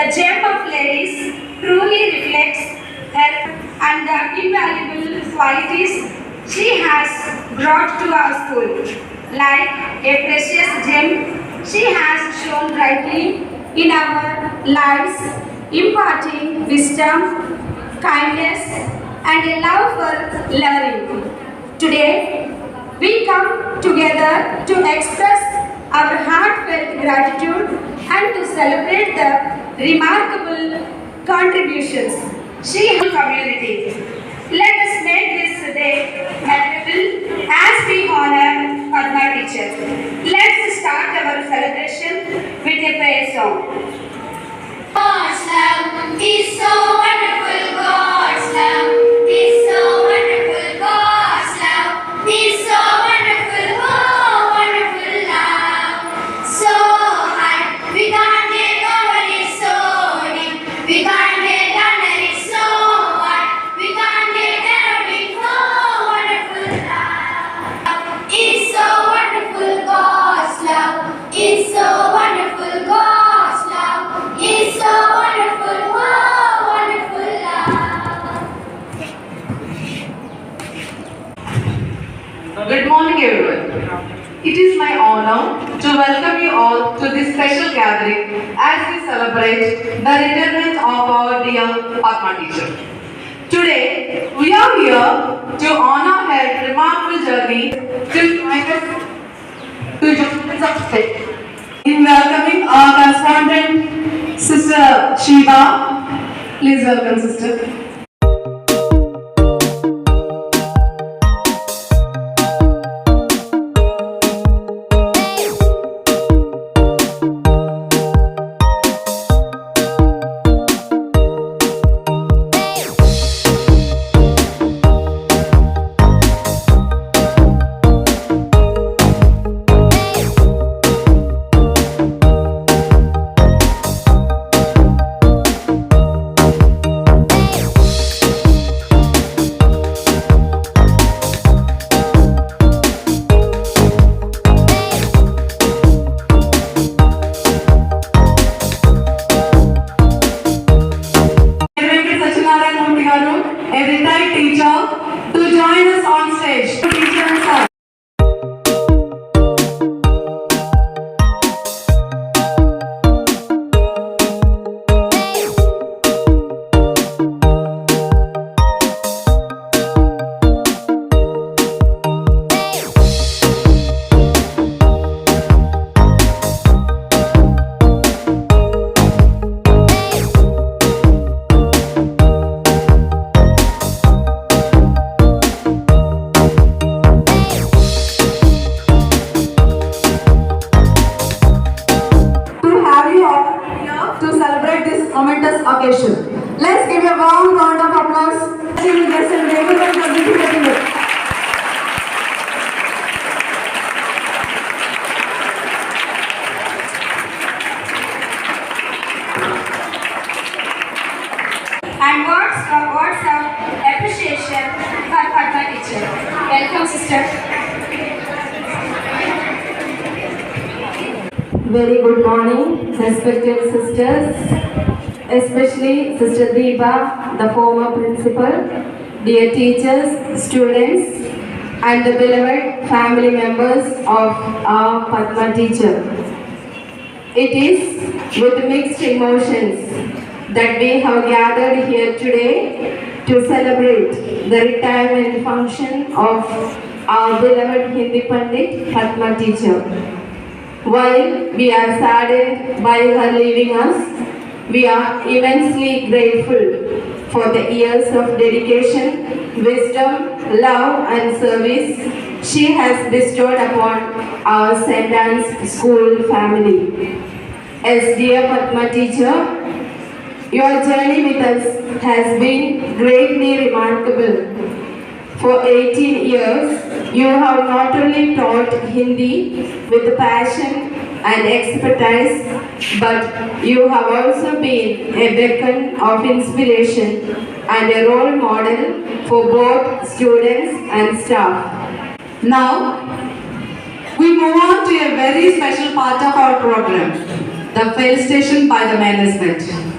the gem of ladies, truly reflects her and the invaluable qualities she has brought to our school. Like a precious gem, she has shone brightly in our lives, imparting wisdom, kindness, and a love for learning. Today, we come together to express our heartfelt gratitude and to celebrate the remarkable contributions she has community. Let us make this day memorable as we honor Padma teacher. Let's start our celebration with a prayer song. God's love so wonderful. God's special gathering as we celebrate the retirement of our dear Padma teacher. Today, we are here to honor her remarkable journey to join us to join us. In welcoming our correspondent, Sister Shiva. Please welcome, Sister. Sister Deepa, the former principal, dear teachers, students, and the beloved family members of our Padma teacher. It is with mixed emotions that we have gathered here today to celebrate the retirement function of our beloved Hindi Pandit Padma teacher. While we are saddened by her leaving us, we are immensely grateful for the years of dedication, wisdom, love and service she has bestowed upon our St. School family. As dear Padma teacher, your journey with us has been greatly remarkable. For 18 years, you have not only taught Hindi with passion and expertise, but you have also been a beacon of inspiration and a role model for both students and staff. Now, we move on to a very special part of our program, the felicitation by the management.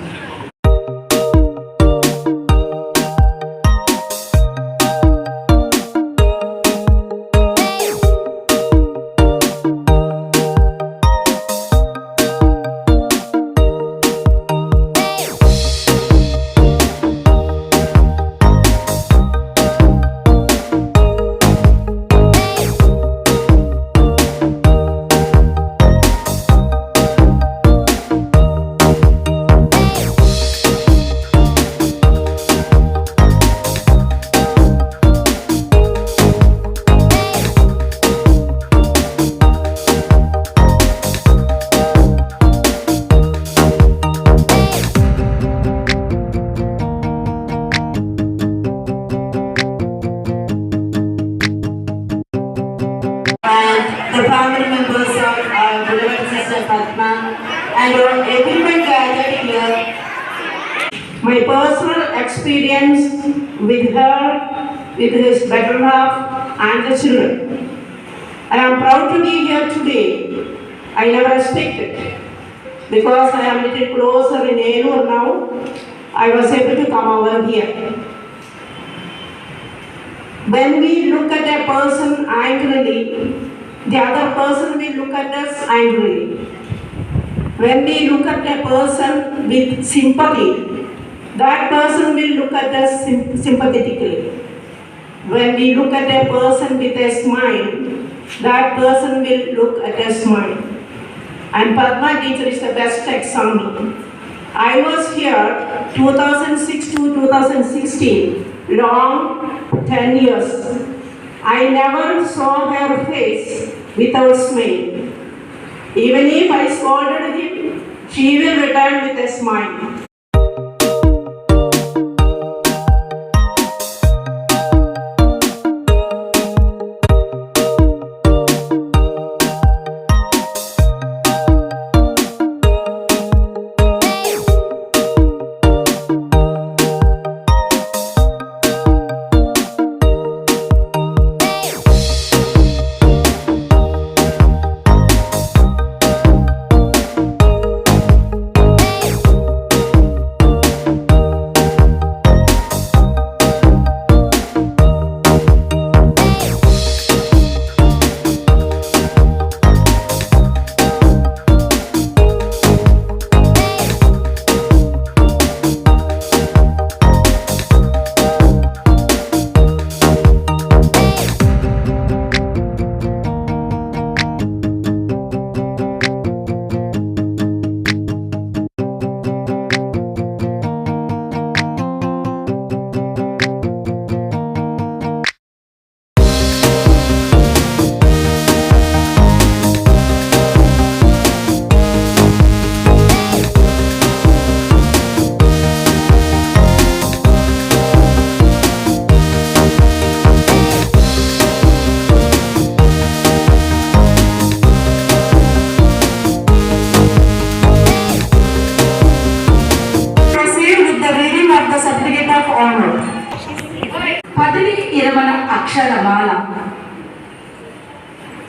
The family members of uh, our beloved sister Padma and everyone gathered here. My personal experience with her, with his better half and the children. I am proud to be here today. I never expected because I am little closer in Elur now. I was able to come over here. When we look at a person angrily, the other person will look at us angrily. When we look at a person with sympathy, that person will look at us sympathetically. When we look at a person with a smile, that person will look at a smile. And Padma teacher is the best example. I was here 2006 to 2016, long 10 years. I never saw her face without smile. Even if I scolded him, she will return with a smile.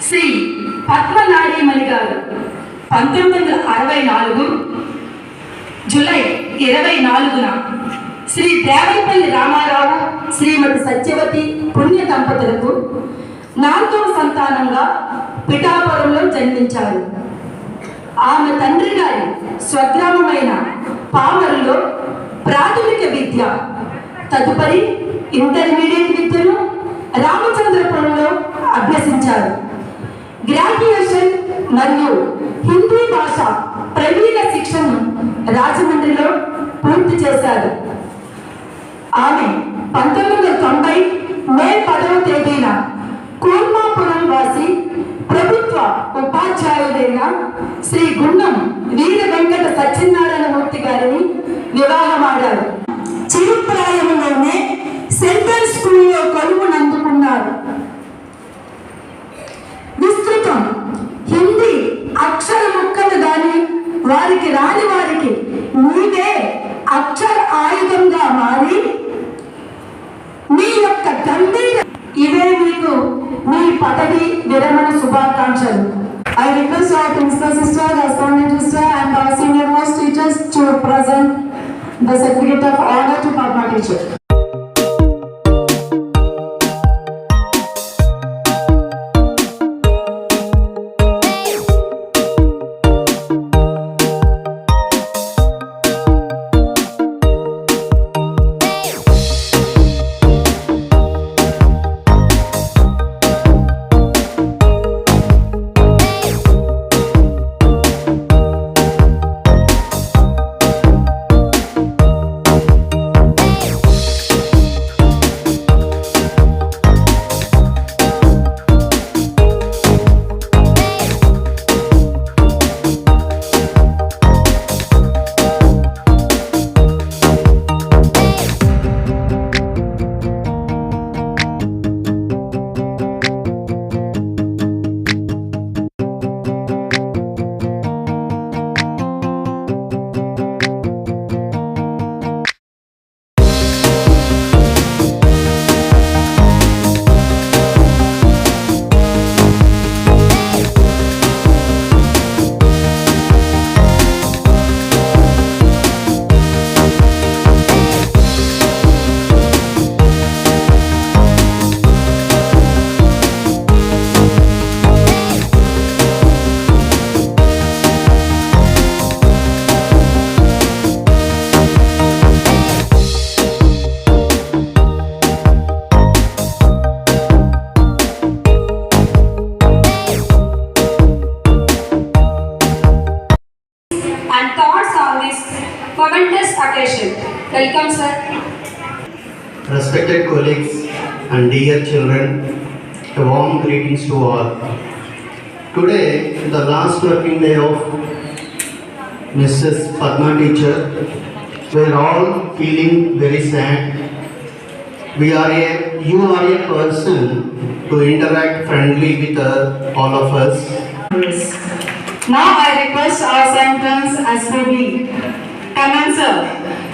Shri పద్మనారీమణి గారు పంతొమ్మిది వందల అరవై నాలుగు July ఇరవై నాలుగున శ్రీ దేవైపల్లి రామారావు శ్రీమతి సత్యవతి పుణ్య దంపతులకు నాలుగవ సంతానంగా పిఠాపురంలో జన్మించారు. ఆమె తండ్రి గారి స్వగ్రామమైన పామరులో ప్రాథమిక విద్య తదుపరి ఇంటర్మీడియట్ విద్యను రామచంద్రపురంలో అభ్యసించారు. గ్రాడ్యుయేషన్ మరియు హిందీ భాష ప్రవీణ శిక్షణను రాజమండ్రిలో పూర్తి చేశారు. ఆమె పంతొమ్మిది వందల తొంభై మే పదవ తేదీన కూర్మాపురం వాసి ప్రభుత్వ ఉపాధ్యాయుడైన శ్రీ గుండం వీర వెంకట సత్యనారాయణ మూర్తి గారిని వివాహమాడారు చిరుప్రాయంలోనే సెంట్రల్ స్కూల్లో కొలువును అందుకున్నారు విస్తృతం హిందీ అక్షర ముక్కలు గాని వారికి రాని వారికి నీవే అక్షర ఆయుధంగా మారి మీ యొక్క తండ్రి ఇవే మీకు మీ పదవి విరమణ శుభాకాంక్షలు I request our principal sister, the correspondent sister and our senior most teachers to present the certificate of honor to Padma teacher. The last working day of Mrs. Padma teacher, we are all feeling very sad. We are a, you are a person to interact friendly with uh, all of us. Now I request our sentence as we commencer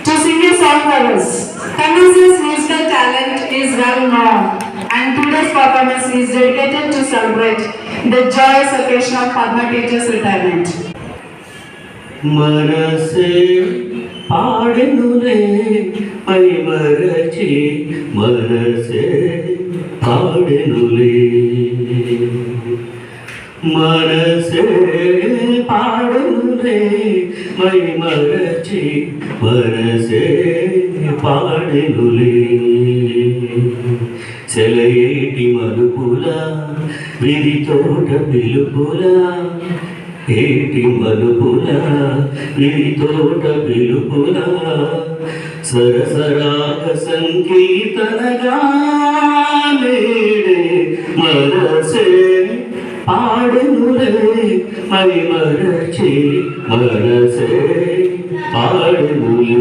to sing a song for us. Commencer's musical talent is well known and today's performance is dedicated to celebrate the joyous occasion of Padma teacher's retirement. మనసే పాడెనులే పై మరచి మనసే పాడెనులే మనసే పాడెనులే my మరచి మనసే పాడెనులే సెలయేటి మలుపుల విధి తోట పిలుపులా ఏటి మలుపులా విధి తోట పిలుపులా సరసరాగ సంకీర్తనగాడే మనసే పాడములే మరి మరచి మనసే పాడములే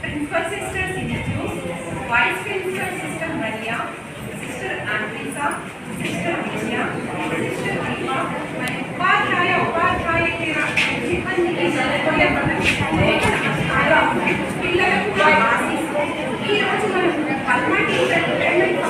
principal sisters సినజూస్ vice principal sister Maria sister Antreesa sister Vijaya sister Deepa మరియు ఉపాధ్యాయ ఉపాధ్యాయుల సిబ్బందికి చదువుకునే పిల్లలకు మా ఆశీస్సు ఈ రోజు మనం పద్మా టీచర్ రిటైర్మెంట్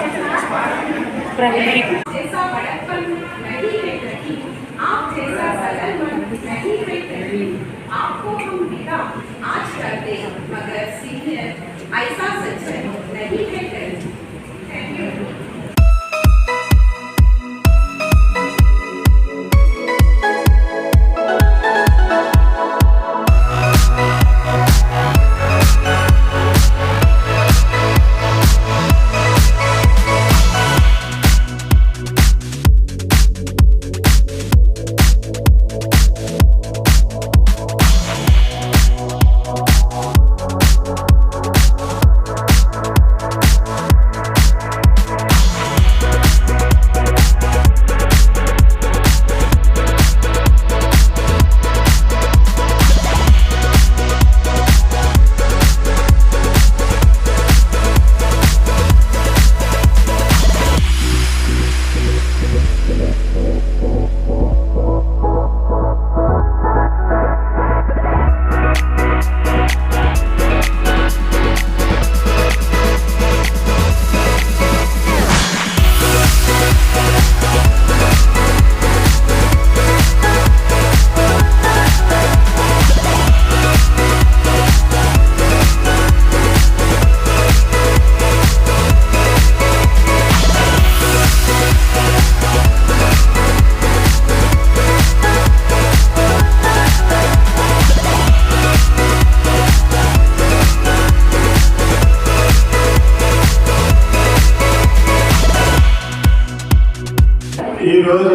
ఈరోజు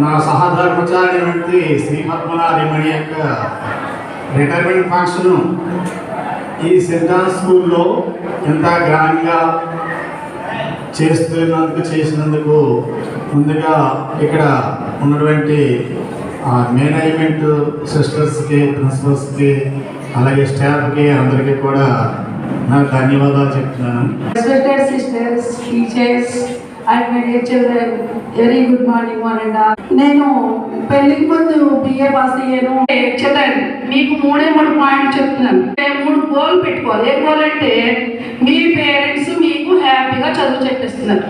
నా సహధర్మచారి శ్రీ పద్మనాభమణి యొక్క రిటైర్మెంట్ ఫంక్షన్ ఈ సెంట్రల్ స్కూల్లో ఎంత గ్రాండ్గా చేస్తున్నందుకు చేసినందుకు ముందుగా ఇక్కడ ఉన్నటువంటి మేనేజ్మెంట్ సిస్టర్స్కి ప్రిన్సిపల్స్కి అలాగే స్టాఫ్కి అందరికీ కూడా నా ధన్యవాదాలు చెప్తున్నాను. Respected sisters teachers and my dear children very good morning one నేను పెళ్ళికి ముందు బిఏ పాస్ అయ్యాను. చిల్డ్రన్ మీకు మూడే మూడు పాయింట్ చెప్తున్నాను. నేను మూడు గోల్ పెట్టుకోవాలి. ఏ గోల్ అంటే మీ పేరెంట్స్ మీకు హ్యాపీగా చదువు చెప్పిస్తున్నారు.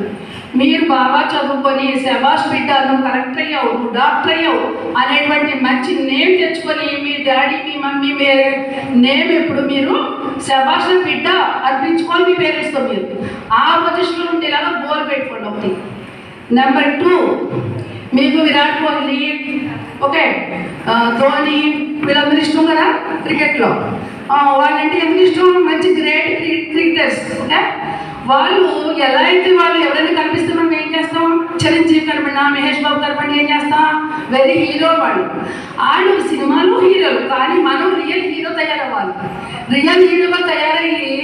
మీరు బాగా చదువుకొని శబాష్ బిడ్డ నువ్వు కలెక్టర్ అయ్యావు నువ్వు డాక్టర్ అయ్యావు అనేటువంటి మంచి నేమ్ తెచ్చుకొని మీ డాడీ మీ మమ్మీ మీ నేమ్ ఎప్పుడు మీరు శబాష్ బిడ్డ అర్పించుకొని మీ పేరెంట్స్తో మీరు. ఆ పొజిషన్లో ఉండేలాగా గోల్ పెట్టుకోండి ఒకటి. నెంబర్ టూ మీకు విరాట్ కోహ్లీ ఓకే ధోని వీళ్ళందరూ ఇష్టం కదా క్రికెట్లో వాళ్ళంటే ఎందుకు ఇష్టం? మంచి గ్రేట్ క్రికెటర్స్ ఓకే? వాళ్ళు ఎలా అయితే వాళ్ళు ఎవరైనా కనిపిస్తే మనం ఏం చేస్తాం? చిరంజీవి కనపడినా మహేష్ బాబు కనపడి ఏం చేస్తాం? వెరీ హీరో వాళ్ళు. వాళ్ళు సినిమాలు హీరోలు కానీ మనం రియల్ హీరో తయారవ్వాలి. రియల్ హీరోగా తయారయ్యి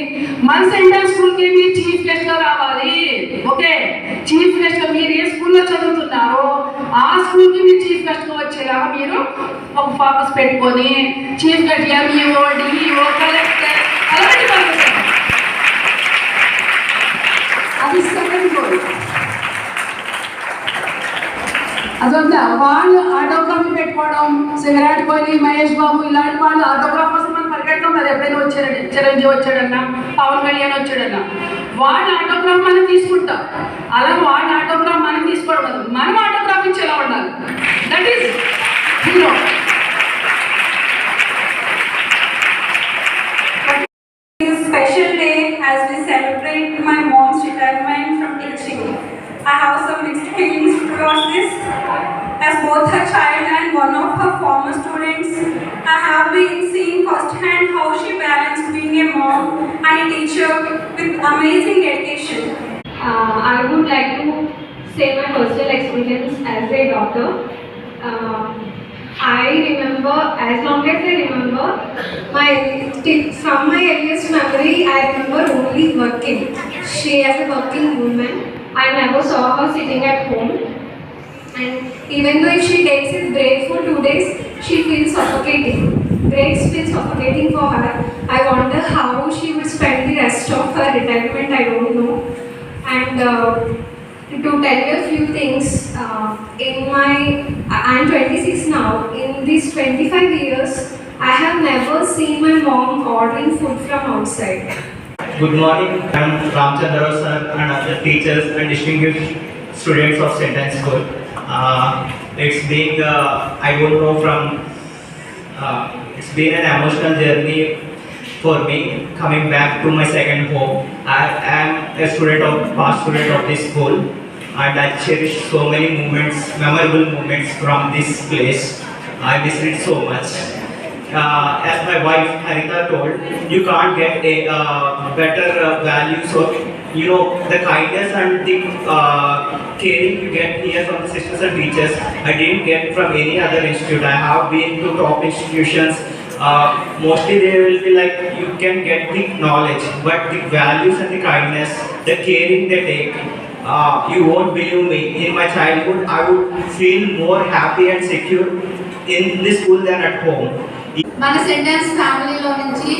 మన సెంటర్ స్కూల్కి మీరు చీఫ్ గెస్ట్గా రావాలి. ఓకే? చీఫ్ గెస్ట్గా మీరు ఏ స్కూల్లో చదువుతున్నారో ఆ స్కూల్కి మీరు చీఫ్ గెస్ట్గా వచ్చేలాగా మీరు ఒక ఫోకస్ పెట్టుకొని chief guest MEO DEO collector అలాంటి పంపిస్తారు అది సెకండ్ గోల్ వాళ్ళు ఆటోగ్రాఫ్ పెట్టుకోవడం సిగరెట్ కోహ్లీ మహేష్ బాబు ఇలాంటి వాళ్ళు ఆటోగ్రాఫ్ కోసం మనం పరిగెడతాం కదా ఎప్పుడైనా వచ్చారండి చిరంజీవి వచ్చాడన్నా పవన్ కళ్యాణ్ వచ్చాడన్నా వాళ్ళ ఆటోగ్రాఫ్ మనం తీసుకుంటాం అలా వాళ్ళ ఆటోగ్రాఫ్ మనం తీసుకోవడం మనం ఆటోగ్రాఫ్ ఇచ్చేలా ఉండాలి that is hero her child and one of her former students, I have been seeing firsthand how she balanced being a mom and a teacher with amazing dedication. Uh, I would like to say my personal experience as a daughter. Uh, I remember, as long as I remember, my from my earliest memory, I remember only working. She as a working woman, I never saw her sitting at home. And even though if she takes a break for two days, she feels suffocating. Breaks feel suffocating for her. I wonder how she would spend the rest of her retirement. I don't know. And uh, to tell you a few things, uh, in my I'm 26 now. In these 25 years, I have never seen my mom ordering food from outside. Good morning, I'm Ramchandra sir and other teachers and distinguished students of St. Anne's School. Uh, it's been, uh, I don't know from, uh, it's been an emotional journey for me coming back to my second home. I am a student of, past student of this school and I cherish so many moments, memorable moments from this place. I miss it so much uh, as my wife Harita told, you can't get a uh, better uh, value. So, you know, the kindness and the uh, caring you get here from the sisters and teachers, I didn't get from any other institute. I have been to top institutions. Uh, mostly they will be like, you can get the knowledge, but the values and the kindness, the caring they take, uh, you won't believe me. In my childhood, I would feel more happy and secure in this school than at home. మన sentence ఫ్యామిలీలో నుంచి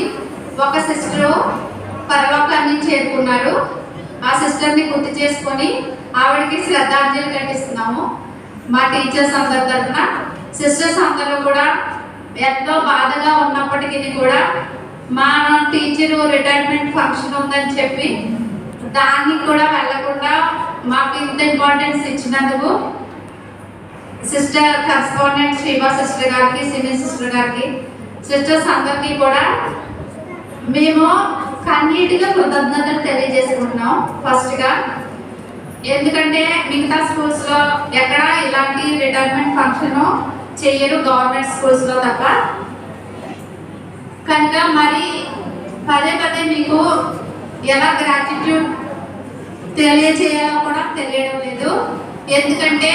ఒక sister పరలోకాన్ని చేరుకున్నారు ఆ సిస్టర్ని గుర్తు చేసుకొని ఆవిడకి శ్రద్ధాంజలి కట్టిస్తున్నాము మా టీచర్స్ అందరి తరఫున. సిస్టర్స్ అందరూ కూడా ఎంతో బాధగా ఉన్నప్పటికీ కూడా మా టీచర్ రిటైర్మెంట్ ఫంక్షన్ ఉందని చెప్పి దానికి కూడా వెళ్ళకుండా మాకు ఇంత ఇంపార్టెన్స్ ఇచ్చినందుకు సిస్టర్ కరస్పాండెంట్ శ్రీవా సిస్టర్ గారికి సినీ సిస్టర్ గారికి సిస్టర్స్ అందరికీ కూడా మేము కన్నీటిగా కృతజ్ఞతలు తెలియజేసుకుంటున్నాం ఫస్ట్గా ఎందుకంటే మిగతా స్కూల్స్లో ఎక్కడ ఇలాంటి రిటైర్మెంట్ ఫంక్షన్ చెయ్యరు గవర్నమెంట్ స్కూల్స్లో తప్ప. కనుక మరి పదే పదే మీకు ఎలా గ్రాటిట్యూడ్ తెలియచేయాలో కూడా తెలియడం లేదు. ఎందుకంటే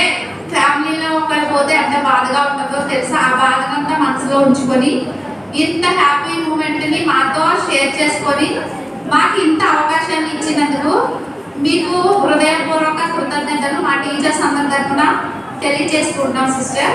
ఫ్యామిలీలో ఒకరు పోతే ఎంత బాధగా ఉంటుందో తెలుసా? ఆ బాధనంతా మనసులో ఉంచుకొని ఇంత హ్యాపీ మూమెంట్ని మాతో షేర్ చేసుకొని మాకు ఇంత అవకాశాన్ని ఇచ్చినందుకు మీకు హృదయపూర్వక కృతజ్ఞతలు మా టీచర్స్ అందరి తరఫున తెలియజేసుకుంటాం సిస్టర్